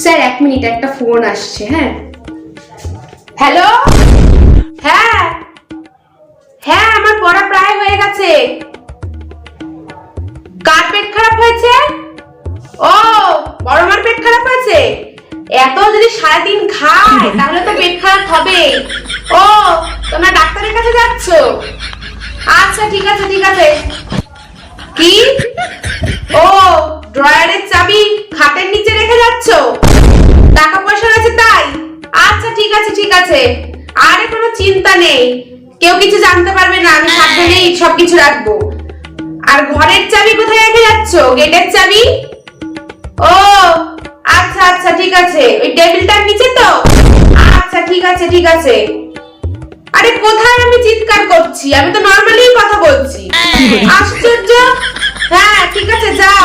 Sir, এক minute, একটা phone আসছে হ্যাঁ? হ্যালো? হ্যাঁ? হ্যাঁ আমার পড়া প্রায় হয়ে গেছে। কার পেট খারাপ হয়েছে? ও, বড় মার পেট খারাপ হয়েছে? এত যদি সারাদিন খায়, তাহলে তো পেট খারাপ হবে ও, তোমরা ডাক্তারের কাছে যাচ্ছ? আচ্ছা ঠিক আছে ঠিক আছে। কি? ও, ড্রয়ারের চাবি খাটের নিচে রেখে যাচ্ছ? ঠিক আছে ঠিক আছে। আরে কোনো চিন্তা নেই। কেউ কিছু জানতে পারবে না আমি সাবধানেই সবকিছু রাখব। আর ঘরের চাবি কোথায় রেখে যাচ্ছ? গেটের চাবি? ও আচ্ছা আচ্ছা ঠিক আছে। ওই টেবিলটার নিচে তো? আচ্ছা ঠিক আছে ঠিক আছে। আরে কোথায় আমি চিৎকার করছি? আমি তো নর্মালি কথা বলছি। আশ্চর্য। হ্যাঁ ঠিক আছে যাও